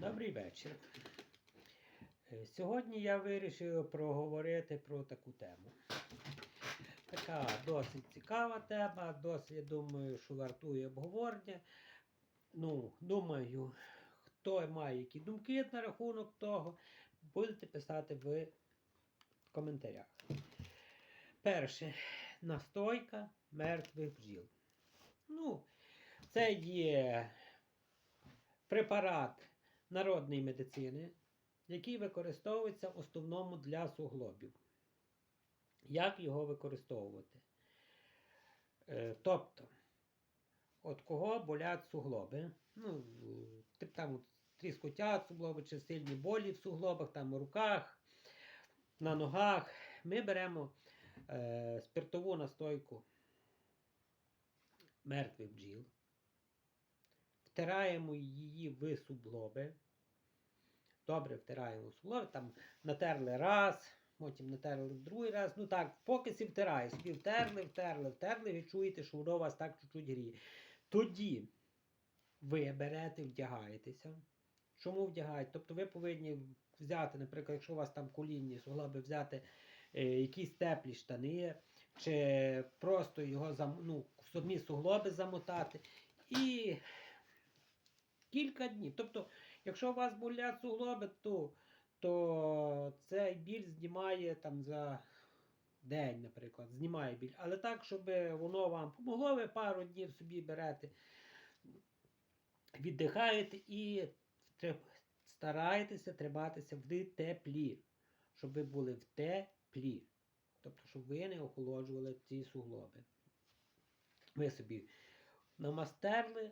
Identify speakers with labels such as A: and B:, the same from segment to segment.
A: Добрий вечір. Е, Сьогодні я вирішив проговорити про таку тему. Така досить цікава тема, досить, я думаю, що вартує обговорення. Ну, думаю, хто має які думки на рахунок того, будете писати в коментарях. Перше. Настойка мертвих бджіл. Ну, це є препарат народної медицини, який використовується в основному для суглобів. Як його використовувати? Е, тобто, от кого болять суглоби, ну, там от тріскотять суглоби чи сильні болі в суглобах, там у руках, на ногах, ми беремо е, спиртову настойку мертвих бджіл, втираємо її в суглоби. Добре втираємо в суглоби, там натерли раз, потім натерли другий раз. Ну так, поки сі втирає, собі втерли, втерли, втерли, ви чуєте, що воно вас так чуть-чуть гріє. Тоді ви берете, вдягаєтеся. Чому вдягаєте? Тобто ви повинні взяти, наприклад, якщо у вас там колінні суглоби, взяти е, якісь теплі штани, чи просто його зам, ну, в суглоби замотати. І кілька днів. Тобто, якщо у вас болять суглоби, то, то цей біль знімає там за день, наприклад, знімає біль. Але так, щоб воно вам помогло, ви пару днів собі берете, віддихаєте і стараєтеся триматися в теплі, щоб ви були в теплі. Тобто, щоб ви не охолоджували ці суглоби. Ви собі намастерли,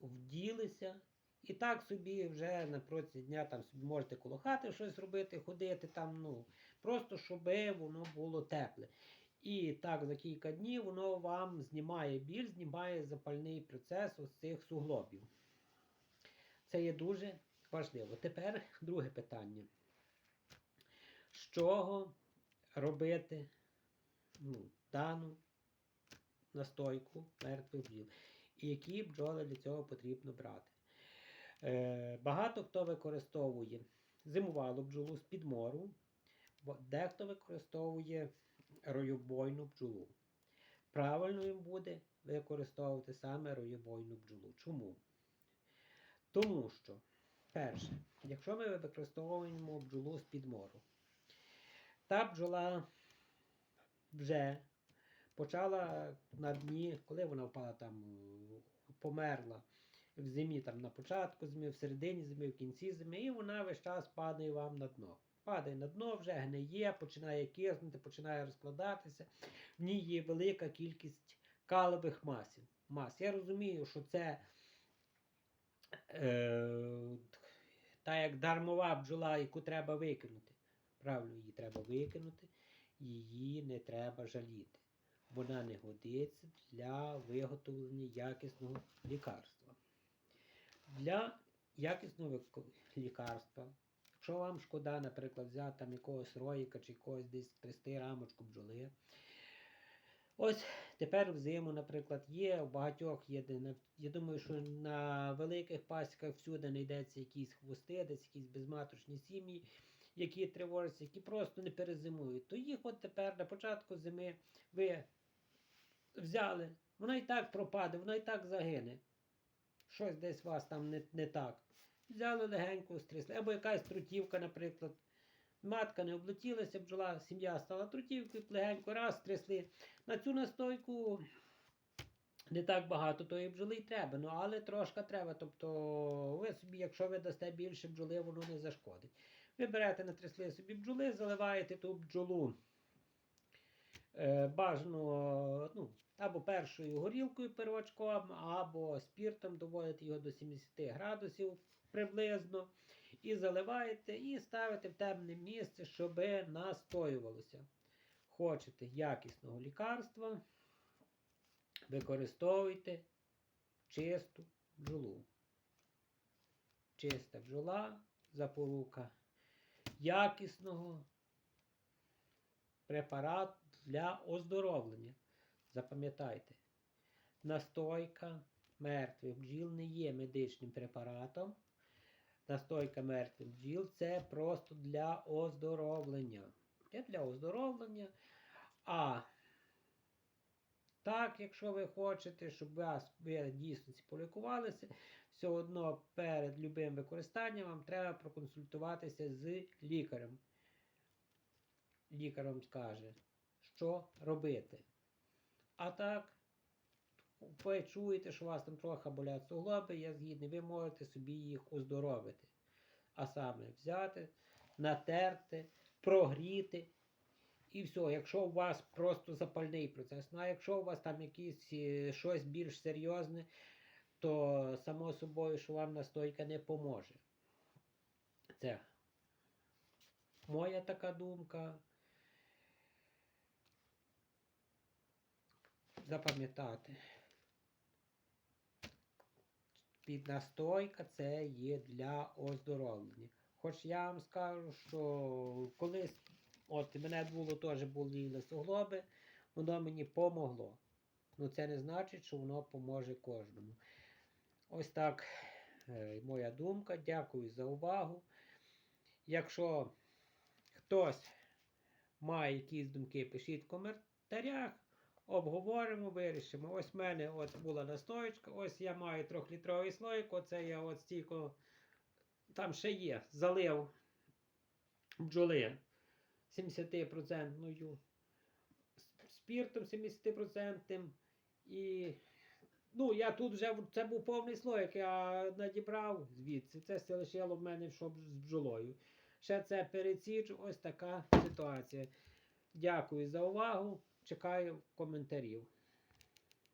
A: вділися. І так собі вже на протязі дня там собі можете коло хати щось робити, ходити там, ну, просто щоб воно було тепле. І так за кілька днів воно вам знімає біль, знімає запальний процес ось цих суглобів. Це є дуже важливо. Тепер друге питання. З чого робити ну, дану настойку мертвих бджіл? І які бджоли для цього потрібно брати? Е, багато хто використовує зимувалу бджолу з підмору, дехто використовує роєбойну бджолу. Правильно їм буде використовувати саме роєбойну бджолу. Чому? Тому що, перше, якщо ми використовуємо бджолу з підмору, та бджола вже почала на дні, коли вона впала там, померла в зимі, там на початку зими, в середині зими, в кінці зими, і вона весь час падає вам на дно. Падає на дно, вже гниє, починає киснути, починає розкладатися. В ній є велика кількість калових масів. мас. Я розумію, що це е, та як дармова бджола, яку треба викинути. Правильно, її треба викинути, її не треба жаліти. Вона не годиться для виготовлення якісного лікарства. Для якісного лікарства, якщо вам шкода, наприклад, взяти там якогось роїка чи якогось десь трясти рамочку бджоли. Ось тепер взиму, наприклад, є у багатьох є, я думаю, що на великих пасіках всюди знайдеться якісь хвости, десь якісь безматочні сім'ї, які тривожаться, які просто не перезимують. То їх от тепер на початку зими ви взяли, вона і так пропаде, вона і так загине. Щось десь у вас там не, не так. Взяли легенько, стрісли. Або якась трутівка, наприклад. Матка не облетілася, бджола, сім'я стала трутівкою, легенько раз стрясли. На цю настойку не так багато тої бджоли й треба, ну але трошки треба. Тобто, ви собі, якщо ви дасте більше бджоли, воно не зашкодить. Ви берете, натрясли собі бджоли, заливаєте ту бджолу. Е, бажано ну, або першою горілкою первачком, або спіртом доводите його до 70 градусів приблизно. І заливаєте, і ставите в темне місце, щоб настоювалося. Хочете якісного лікарства, використовуйте чисту бджолу. Чиста бджола, запорука якісного препарату для оздоровлення. Запам'ятайте, настойка мертвих бджіл не є медичним препаратом. Настойка мертвих бджіл це просто для оздоровлення. Це для оздоровлення. А так, якщо ви хочете, щоб вас ви дійсно полікувалися, все одно перед любим використанням вам треба проконсультуватися з лікарем. Лікар вам скаже, що робити. А так, ви чуєте, що у вас там трохи болять суглоби, я згідний, ви можете собі їх оздоровити. А саме взяти, натерти, прогріти. І все, якщо у вас просто запальний процес, ну а якщо у вас там якісь е, щось більш серйозне, то само собою, що вам настойка не поможе. Це моя така думка. Запам'ятати. Піднастойка це є для оздоровлення. Хоч я вам скажу, що колись, от мене було теж боліли суглоби, воно мені помогло. Ну це не значить, що воно поможе кожному. Ось так е, моя думка. Дякую за увагу. Якщо хтось має якісь думки, пишіть в коментарях. Обговоримо, вирішимо. Ось в мене от була настоечка, ось я маю трьохлітровий слоїк, оце я от стільки, там ще є, залив бджоли 70% спіртом 70%. І ну, я тут вже це був повний слоїк, я надібрав звідси. Це все лишило в мене що з бджолою. Ще це переціджу, ось така ситуація. Дякую за увагу. čakaju comentário